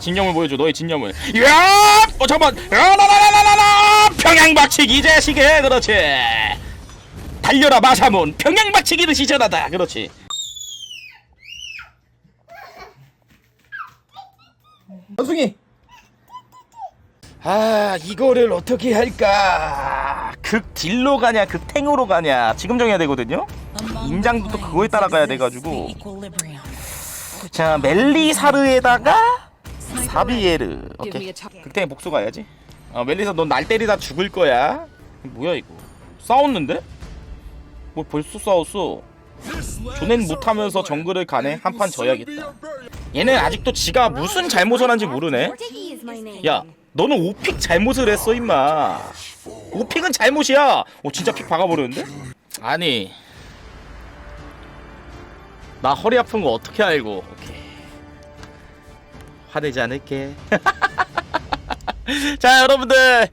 진념을 보여줘 너의 진념을. 야! 어 잠깐만. 야라라라라라 평양박치기 이 자식에. 그렇지. 달려라 마샤몬. 평양박치기를 시전하다. 그렇지. 원숭이! 아 이거를 어떻게 할까? 극 딜로 가냐 극 탱으로 가냐. 지금 정해야 되거든요? 인장도 또 그거에 따라가야 돼가지고. 자 멜리사르에다가 사비에르. 오케이. 극탱이 복수 가야지. 어 멜리사 넌 날 때리다 죽을 거야. 뭐야 이거? 싸웠는데? 뭐 벌써 싸웠어. 조넨 못하면서 정글을 가네. 한 판 져야겠다. 얘는 아직도 지가 무슨 잘못을 한지 모르네. 야 너는 오픽 잘못을 했어 임마. 오픽은 잘못이야. 어 진짜 픽 박아버렸는데? 아니. 나 허리 아픈 거 어떻게 알고? 오케이 화내지 않을게. 자 여러분들.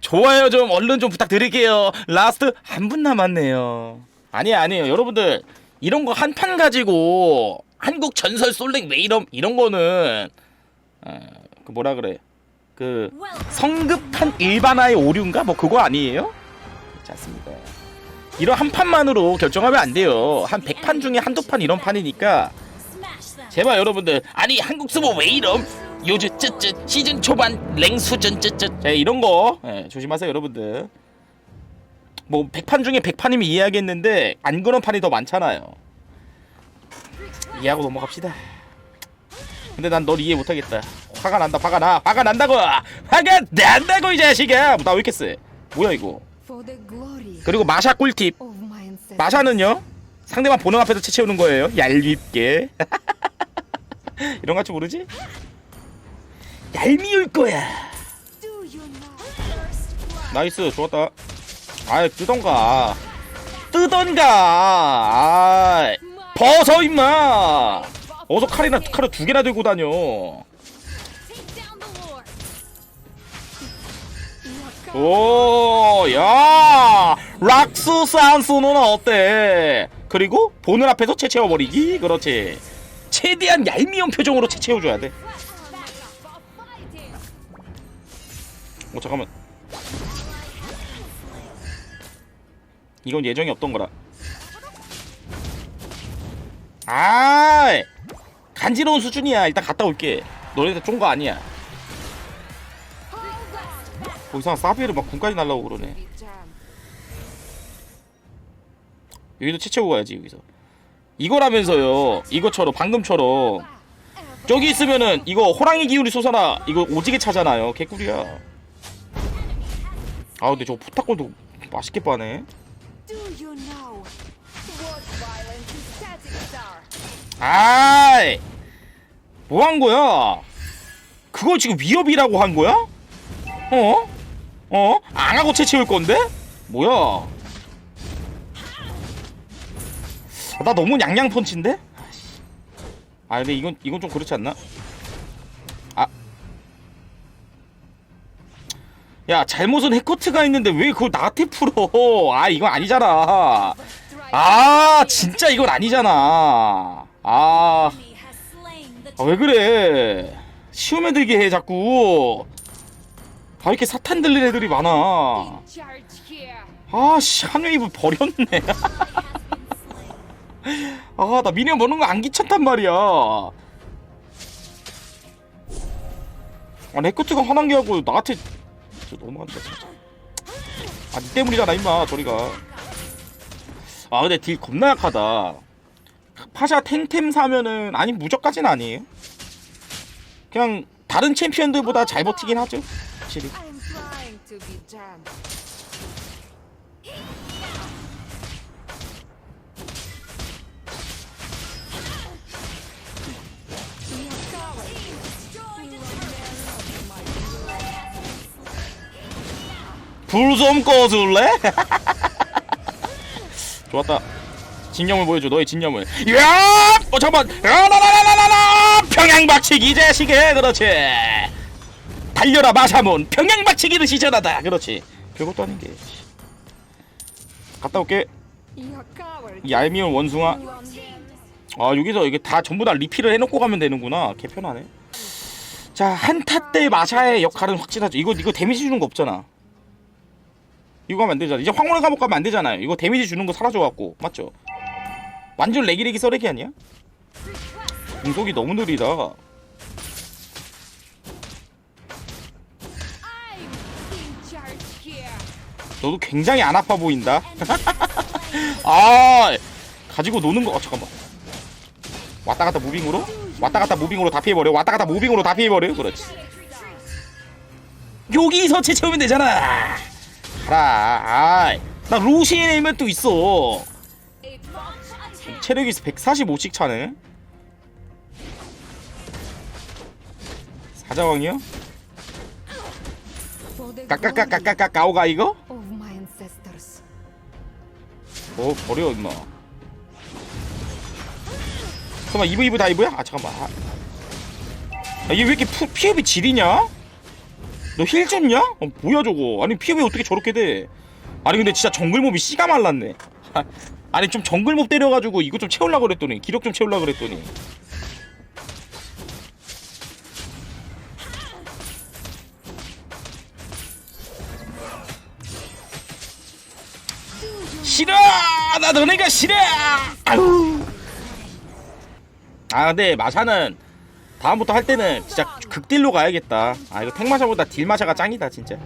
좋아요 좀 얼른 좀 부탁드릴게요. 라스트 한 분 남았네요. 아니야 아니에요. 여러분들 이런 거 한 판 가지고 한국 전설 솔랭 왜 이런 이런 거는 어, 그 뭐라 그래? 그 성급한 일반화의 오류인가? 뭐 그거 아니에요? 그렇지 않습니다. 이런 한 판만으로 결정하면 안 돼요. 한 100판 중에 한두 판 이런 판이니까 제발 여러분들 아니 한국 스모 왜 이럼? 요즘 쯧쯧 시즌 초반 랭수전 쯧쯧. 자 이런 거. 예, 조심하세요 여러분들. 뭐 100판 중에 100판이면 이해하겠는데 안 그런 판이 더 많잖아요. 이해하고 넘어갑시다. 근데 난 널 이해 못하겠다. 화가 난다 화가 나 화가 난다고! 화가 난다고 이 자식아! 나 왜 이렇게 세 뭐야 이거? 그리고 마샤 꿀팁. 마샤는요? 상대방 보는 앞에서 채 채우는 거예요. 얄밉게 이런 거할줄 모르지? 얄미울 거야. 나이스 좋았다. 아이 뜨던가. 뜨던가. 아 벗어 임마. 어서 칼이나 칼을 두 개나 들고 다녀. 오 야 락스 산스는 어때? 그리고 보는 앞에서 채 채워버리기? 그렇지 최대한 얄미운 표정으로 채 채워줘야 돼. 어 잠깐만. 이건 예정이 없던 거라. 아 간지러운 수준이야. 일단 갔다 올게. 너네들 쫀거 아니야. 어 이상한 사비를 막 군까지 날라오고 그러네. 여기도 채 채우고 가야지 여기서 이거라면서요 이거처럼 방금처럼 저기 있으면은 이거 호랑이 기운이 솟아나 이거 오지게 차잖아요 개꿀이야 아 근데 저거 포타골도 맛있게 빠네 아이 뭐 한 거야 그거 지금 위협이라고 한 거야? 어? 어? 안 하고 채 채울 건데? 뭐야 나 너무 양양 펀치인데? 아 근데 이건 이건 좀 그렇지 않나? 아. 야 잘못은 해커트가 있는데 왜 그걸 나한테 풀어? 아 이건 아니잖아. 아 진짜 이건 아니잖아. 아. 아, 왜 그래? 시험에 들게 해 자꾸. 아 이렇게 사탄 들린 애들이 많아. 아씨 한웨이브 버렸네. 아, 나 미니언 먹는 거 안 귀찮단 말이야. 아, 레코트가 화난 게 하고 나한테 진짜 너무한다 진짜. 아, 니 때문이잖아 임마 저리가. 아, 근데 딜 겁나 약하다. 파샤 탱템 사면은 아니 무적까지는 아니에요. 그냥 다른 챔피언들보다 잘 버티긴 하죠. 확실히. 불 좀 꺼줄래? 좋았다. 진념을 보여줘. 너의 진념을. 야! 어 잠깐. 야라라라라라! 평양 박치기 이 자식에 그렇지. 달려라 마샤몬. 평양 박치기를 시전하다. 그렇지. 별것도 아닌 게. 갔다 올게. 이 얄미운 원숭아. 아 여기서 이게 다 전부 다 리필을 해놓고 가면 되는구나. 개편하네. 자 한타 때 마샤의 역할은 확실하죠 이거 이거 데미지 주는 거 없잖아 이거 하면 안 되잖아. 이제 황혼의 감옥 가면 안 되잖아요. 이거 데미지 주는 거 사라져갖고. 맞죠? 완전 레기레기 써레기 아니야? 공속이 너무 느리다. 너도 굉장히 안 아파 보인다. 아 가지고 노는 거 어, 잠깐만. 왔다 갔다 무빙으로? 왔다 갔다 무빙으로 다 피해버려? 왔다 갔다 무빙으로 다 피해버려? 그렇지. 여기서 채채우면 되잖아 가라 아이 나 에이면 또 있어 체력이 145씩 차네 사자왕이요? 까까까까까까 까오가 이거? 어 버려 임마 잠깐만 이브 이브 다이브야? 아 잠깐만 아, 아, 얘왜 이렇게 푸, 피업이 지리냐? 너힐 줬냐? 어, 뭐야 저거? 아니 피업이 어떻게 저렇게 돼? 아니 근데 진짜 정글몹이 씨가 말랐네. 아, 아니 좀 정글몹 때려가지고 이거 좀 채우려고 그랬더니 기록 좀 채우려고 그랬더니. 싫어! 나 너네가 싫어! 아우 아 근데 마샤는 다음부터 할 때는 진짜 극딜로 가야겠다. 아 이거 탱마샤보다 딜마샤가 짱이다 진짜.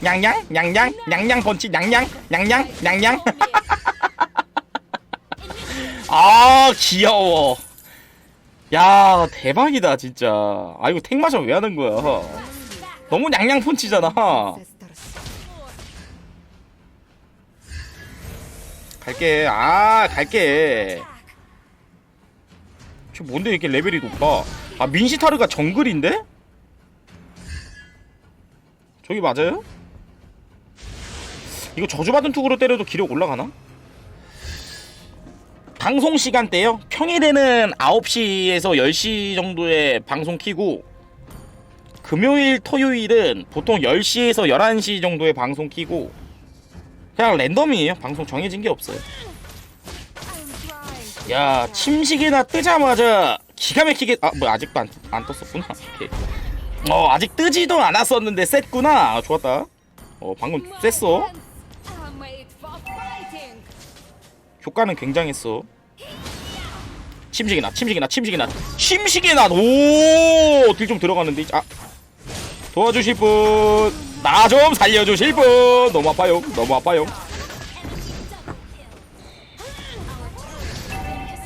냥냥 냥냥 냥냥 펀치 냥냥 냥냥 냥냥. 아 귀여워. 야 대박이다 진짜. 아 이거 탱마샤 왜 하는 거야 너무 냥냥 Ancestors. 갈게 아 갈게 저 뭔데 이렇게 레벨이 높아 아 민시타르가 정글인데? 저기 맞아요? 이거 저주받은 투구로 때려도 기력 올라가나? 방송 시간대요? 평일에는 9시에서 10시 정도에 방송 키고 금요일, 토요일은 보통 10시에서 11시 정도에 방송 키고 그냥 랜덤이에요. 방송 정해진 게 없어요. 야, 침식이나 뜨자마자 기가 막히게 아, 뭐 아직도 안, 안 떴었구나. 오케이. 어, 아직 뜨지도 않았었는데 셌구나. 아, 좋았다. 어, 방금 fighting. 효과는 굉장했어. 침식이나, 침식이나, 침식이나, 침식이나. 오, 딜 좀 들어가는데. 아, 도와주실 분, 나 좀 살려주실 분. 너무 아파요. 너무 아파요.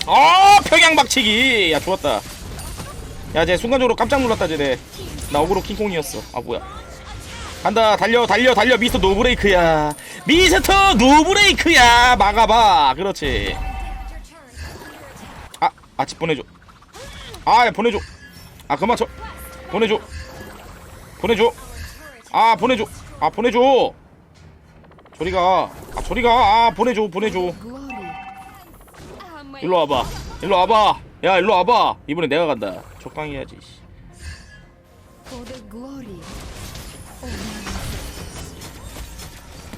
아, 평양박치기. 야, 좋았다. 야, 쟤 순간적으로 깜짝 놀랐다, 쟤네. 나 어그로 킹콩이었어. 아, 뭐야. 간다, 달려, 달려, 달려. 미스터 노브레이크야. 미스터 노브레이크야. 막아봐. 그렇지. 아, 아치 보내줘. 아, 야, 보내줘. 아, 그만 쳐. 보내줘. 보내줘. 아, 보내줘. 아, 보내줘. 저리 가. 아, 저리 가. 아, 보내줘, 보내줘. 일로 와봐. 일로 와봐. 야, 일로 와봐. 이번에 내가 간다. 적당히 해야지.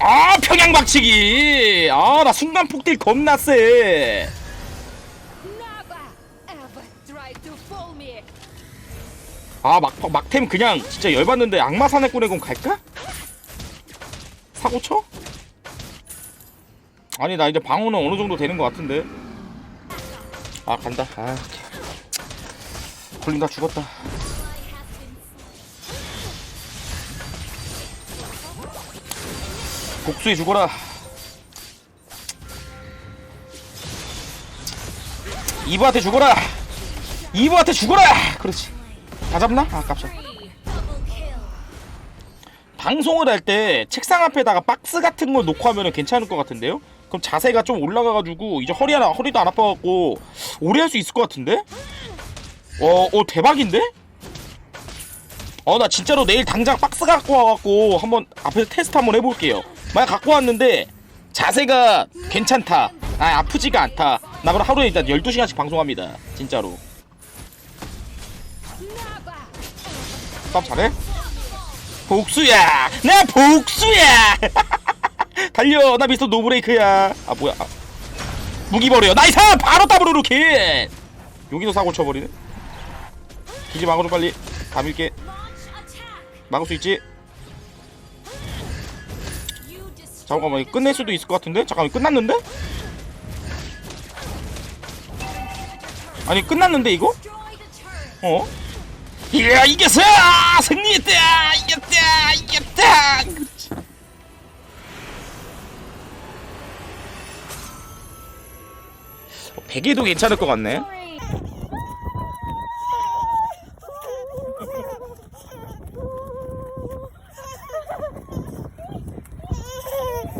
아, 평양 박치기. 아, 나 순간 폭딜 겁나 세. 아, 막, 막템 그냥 진짜 열받는데 악마 사내꾼의 공 갈까? 사고 쳐? 아니, 나 이제 방어는 어느 정도 되는 것 같은데. 아, 간다. 아, 걸린다, 죽었다. 복수해 죽어라. 이브한테 죽어라. 이브한테 죽어라. 그렇지. 다 잡나? 아, 깝쳐. 방송을 할 때 책상 앞에다가 박스 같은 거 놓고 하면 괜찮을 것 같은데요? 그럼 자세가 좀 올라가가지고 이제 허리 하나 허리도 안 아파갖고 오래 할 수 있을 것 같은데? 어, 어 대박인데? 어 나 진짜로 내일 당장 박스 갖고 와갖고 한번 앞에서 테스트 한번 해볼게요. 만약 갖고 왔는데 자세가 괜찮다. 아 아프지가 않다. 나 그럼 하루에 일단 12시간씩 방송합니다. 진짜로. 밥 잘해? 복수야! 나 복수야! 달려 나 미스터 노브레이크야 아 뭐야 아. 무기 버려 나이스 바로 더블 루킷 여기서 사고 쳐버리네 기지 막아줘 빨리 다 밀게. 막을 수 있지 잠깐만 끝낼 수도 있을 것 같은데 잠깐만 끝났는데 아니 끝났는데 이거. 어 이야 이겼어 승리했다 이겼다 이겼다 어, 베개도 괜찮을 것 같네.